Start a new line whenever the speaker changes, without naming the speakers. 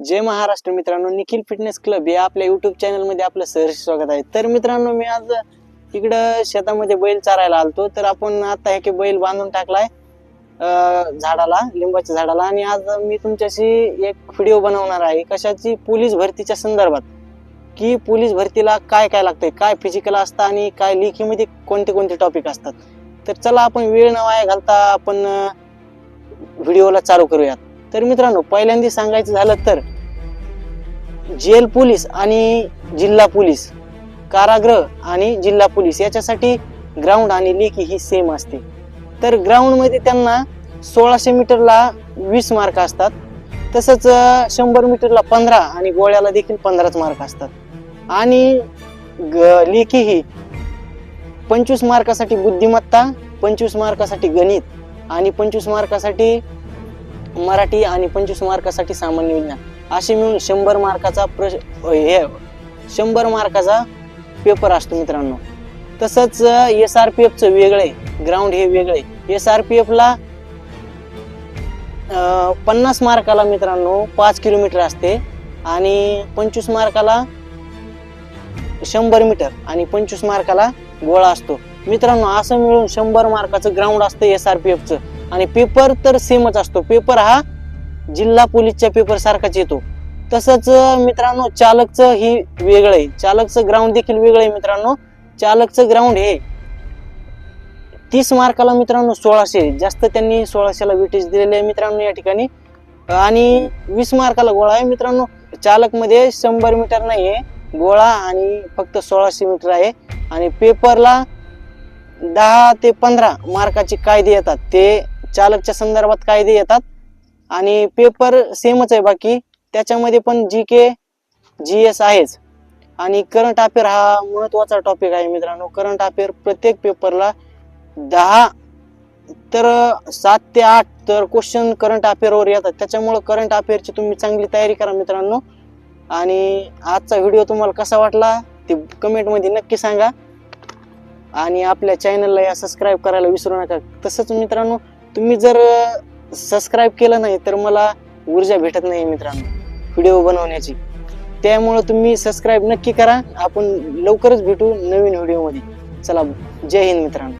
जय महाराष्ट्र मित्रांनो Nikhil fitness club हे आपल्या युट्यूब चॅनलमध्ये आपलं सहर्ष स्वागत आहे. तर मित्रांनो मी आज इकडं शेतामध्ये बैल चारायला आलतो. तर आपण आता हे बैल बांधून टाकलाय झाडाला लिंबाच्या झाडाला. आणि आज मी तुमच्याशी एक व्हिडिओ बनवणार आहे. कशाची? पोलीस भरतीच्या संदर्भात. की पोलीस भरतीला काय काय लागतंय काय फिजिकल असतं आणि काय लेखीमध्ये कोणते कोणते टॉपिक असतात. तर चला आपण वेळ न वाया घालता आपण व्हिडिओला चालू करूयात. तर मित्रांनो पहिल्यांदा सांगायचं झालं तर जेल पोलीस आणि जिल्हा पोलीस कारागृह आणि जिल्हा पोलीस याच्यासाठी ग्राउंड आणि लेखी ही सेम असते. तर ग्राउंडमध्ये त्यांना सोळाशे मीटरला वीस मार्क असतात. तसंच शंभर मीटरला पंधरा आणि गोळ्याला देखील पंधराच मार्क असतात. आणि ग- लेखी ही पंचवीस मार्कासाठी बुद्धिमत्ता पंचवीस मार्कासाठी गणित आणि पंचवीस मार्कासाठी मराठी आणि पंचवीस मार्कासाठी सामान्य विज्ञान. असे मिळून शंभर मार्काचा प्रश हे शंभर मार्काचा पेपर असतो मित्रांनो. तसंच एस आर पी एफचं वेगळं आहे. ग्राउंड हे वेगळं आहे. एस आर पी एफला पन्नास मार्काला मित्रांनो पाच किलोमीटर असते आणि पंचवीस मार्काला शंभर मीटर आणि पंचवीस मार्काला गोळा असतो. मित्रांनो असं मिळून शंभर मार्काचं ग्राउंड असतं एस आर पी एफचं आणि पेपर तर सेमच असतो. पेपर हा जिल्हा पोलीसच्या पेपर सारखाच येतो. तसंच मित्रांनो चालकचं ही वेगळं आहे. चालकचं ग्राउंड देखील वेगळं आहे मित्रांनो. चालकचं ग्राउंड हे तीस मार्काला मित्रांनो सोळाशे. जास्त त्यांनी सोळाशेला वेटेज दिलेले आहे मित्रांनो या ठिकाणी. आणि वीस मार्काला गोळा आहे मित्रांनो. चालकमध्ये शंभर मीटर नाही आहे गोळा आणि फक्त सोळाशे मीटर आहे. आणि पेपरला दहा ते पंधरा मार्काचे कायदे येतात. ते चालकच्या संदर्भात कायदे येतात. आणि पेपर सेमच आहे बाकी. त्याच्यामध्ये पण जी के जी एस आहेच. आणि करंट अफेअर हा महत्त्वाचा टॉपिक आहे मित्रांनो. करंट अफेअर प्रत्येक पेपरला दहा तर सात ते आठ तर क्वेश्चन करंट अफेअरवर येतात. त्याच्यामुळं करंट अफेअरची तुम्ही चांगली तयारी करा मित्रांनो. आणि आजचा व्हिडिओ तुम्हाला कसा वाटला ते कमेंटमध्ये नक्की सांगा. आणि आपल्या चॅनलला या सबस्क्राईब करायला विसरू नका. तसंच मित्रांनो तुम्ही जर सबस्क्राईब केलं नाही तर मला ऊर्जा भेटत नाही मित्रांनो व्हिडिओ बनवण्याची. त्यामुळं तुम्ही सबस्क्राईब नक्की करा. आपण लवकरच भेटू नवीन व्हिडिओमध्ये चला जय हिंद मित्रांनो.